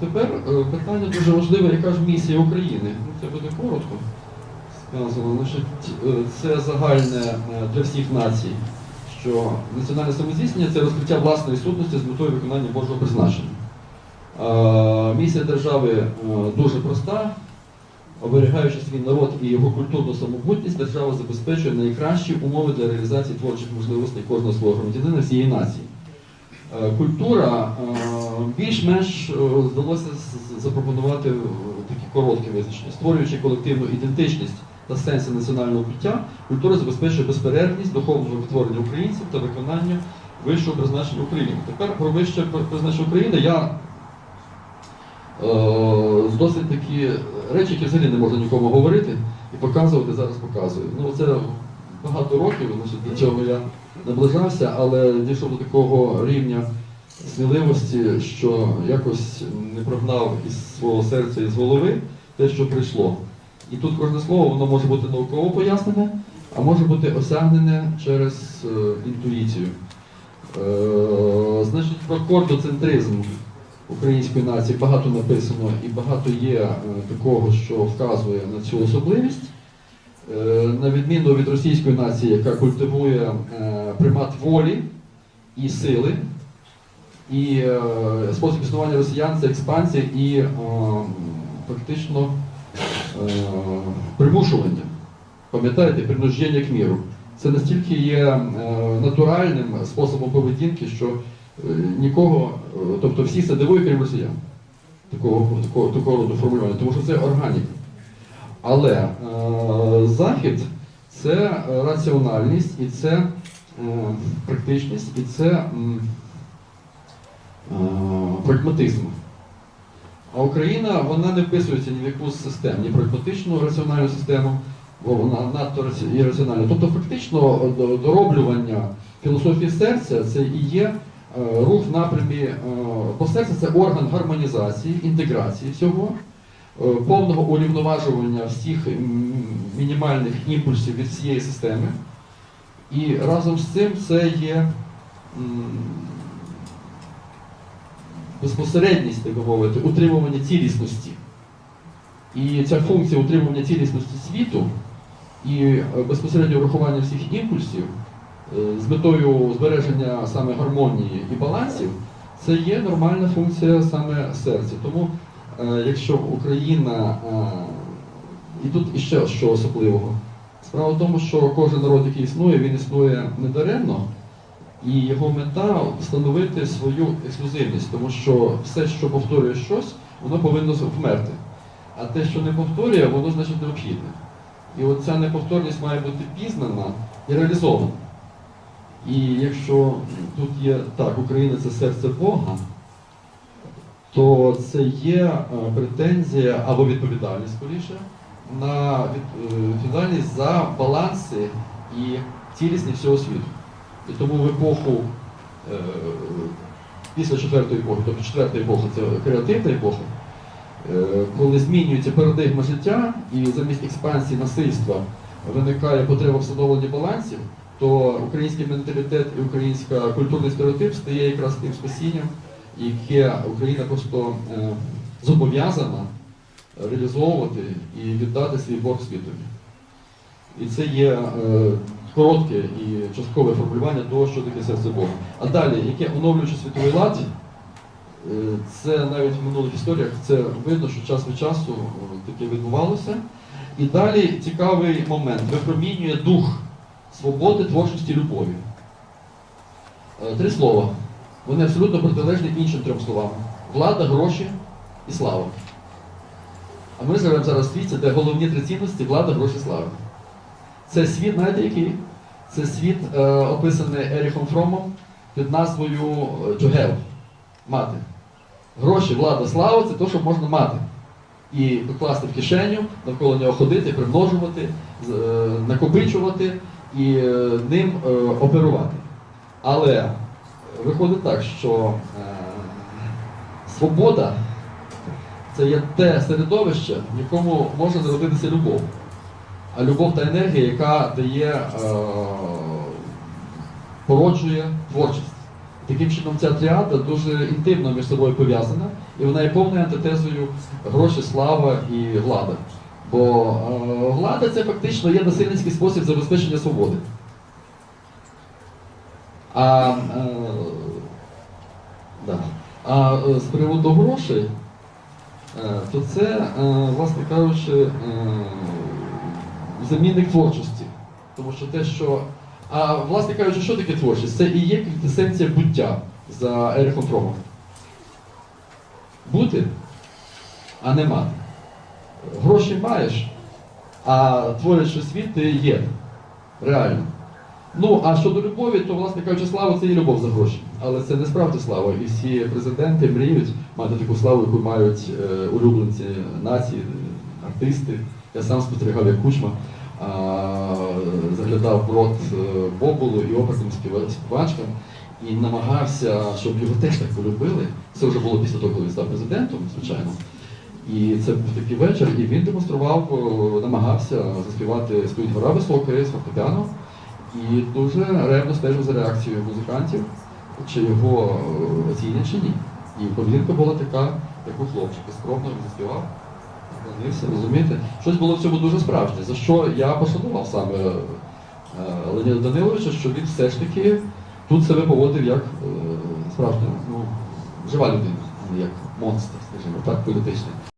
Тепер е, питання дуже важливе, яка ж місія України. Ну, це буде коротко сказано. Е, це загальне е, для всіх націй, що національне самоздійснення це розкриття власної сутності з метою виконання Божого призначення. Місія держави дуже проста. Оберігаючи свій народ і його культурну самобутність, держава забезпечує найкращі умови для реалізації творчих можливостей кожного свого громадянина всієї нації. Е, Культура е, більш-менш е, вдалося запропонувати е, такі короткі визначення, створюючи колективну ідентичність та сенси національного буття, культура забезпечує безперервність духовного відтворення українців та виконання вищого призначення України. Тепер про вище призначення України я е, з досить такі речі, які взагалі не можна нікому говорити і показувати, зараз показую. Ну, це багато років, значить, до чого я наближався, але дійшов до такого рівня сміливості, що якось не прогнав із свого серця і з голови те, що прийшло. І тут кожне слово воно може бути науково пояснене, а може бути осягнене через е, інтуїцію. Е, значить, про кордоцентризм української нації багато написано і багато є е, такого, що вказує на цю особливість. Е, на відміну від російської нації, яка культивує е, примат волі і сили, і е, спосіб існування росіян це експансія і фактично примушування. Пам'ятаєте, принуждення к міру. Це настільки є натуральним способом поведінки, що нікого, тобто всі це дивує, крім росіян. Такого, такого, такого роду формулювання, тому що це органіка. Але захід це раціональність і це е, практичність, і це е, прагматизм. А Україна вона не вписується ні в яку з систем, ні прагматичну раціональну систему, бо вона надто раці- ірраціональна. Тобто, фактично, е, дороблювання філософії серця це і є рух в напрямі, бо серце це орган гармонізації, інтеграції всього, повного урівноважування всіх мінімальних імпульсів від всієї системи. І разом з цим це є безпосередність, так мовити, утримування цілісності. І ця функція утримування цілісності світу і е, безпосередньо врахування всіх імпульсів е, з метою збереження саме гармонії і балансів, це є нормальна функція саме серця. Тому, е, якщо Україна, е, і тут іще що особливого, справа в тому, що кожен народ, який існує, він існує недаремно, і його мета встановити свою ексклюзивність, тому що все, що повторює щось, воно повинно вмерти. А те, що не повторює, воно значить необхідне. І от ця неповторність має бути пізнана і реалізована. І якщо тут є так, Україна це серце Бога, то це є е, претензія або відповідальність скоріше на е, відповідальність за баланси і цілісність всього світу. І тому в епоху е, після четвертої епохи, тобто четверта епоха це креативна епоха, е, коли змінюється парадигма життя і замість експансії насильства виникає потреба встановлення балансів, то український менталітет і українська культурний стереотип стає якраз тим спасінням, яке Україна просто е, зобов'язана реалізовувати і віддати свій борг світові. І це є е, коротке і часткове формулювання того, що таке серце Бога. А далі, яке оновлюючи світовий лад, е, це навіть в минулих історіях це видно, що час від часу таке відбувалося. І далі цікавий момент. Випромінює дух свободи, творчості, любові. Три слова. Вони абсолютно протилежні іншим трьом словам: влада, гроші і слава. А ми живемо зараз в світі, де головні три цінності влада, гроші, слава. Це світ, знаєте який? Це світ, е, описаний Еріхом Фромом під назвою е, to have, мати. Гроші, влада, слава це те, що можна мати. І покласти в кишеню, навколо нього ходити, примножувати, е, накопичувати і е, ним е, оперувати. Але виходить так, що е, свобода це є те середовище, в якому може народитися любов. А любов та енергія, яка дає, е, породжує творчість. Таким чином, ця тріада дуже інтимно між собою пов'язана, і вона є повною антитезою гроші, слава і влада. Бо е, влада це фактично є насильницький спосіб забезпечення свободи. А, е, да. а е, з приводу грошей, е, то це, власне кажучи, замінник творчості. Тому що те, що. А власне кажучи, що таке творчість? Це і є квінтесенція буття за Ерихом Фромом. Бути, а не мати. Гроші маєш, а творячи світ ти є. Реально. Ну, а щодо любові, то, власне кажучи, слава це і любов за гроші. Але це не справді слава. І всі президенти мріють мати таку славу, яку мають е, улюбленці нації, артисти. Я сам спостерігав, як кучма а, заглядав в рот е, Бобулу і співа- співачкам і намагався, щоб його теж так полюбили. Це вже було після того, коли він став президентом, звичайно. І це був такий вечір, і він демонстрував, е, намагався заспівати «Стоїть гора висока з фортепіано. І дуже ревно стежив за реакцією музикантів, чи його е, оцінять чи ні. І поведінка була така, як у хлопчика, скромно він заспівав, склонився, розумієте? Щось було в цьому дуже справжнє, за що я пошанував саме е, Леоніда Даниловича, що він все ж таки тут себе поводив як е, справжня, ну, жива людина, як монстр, скажімо так, політичний.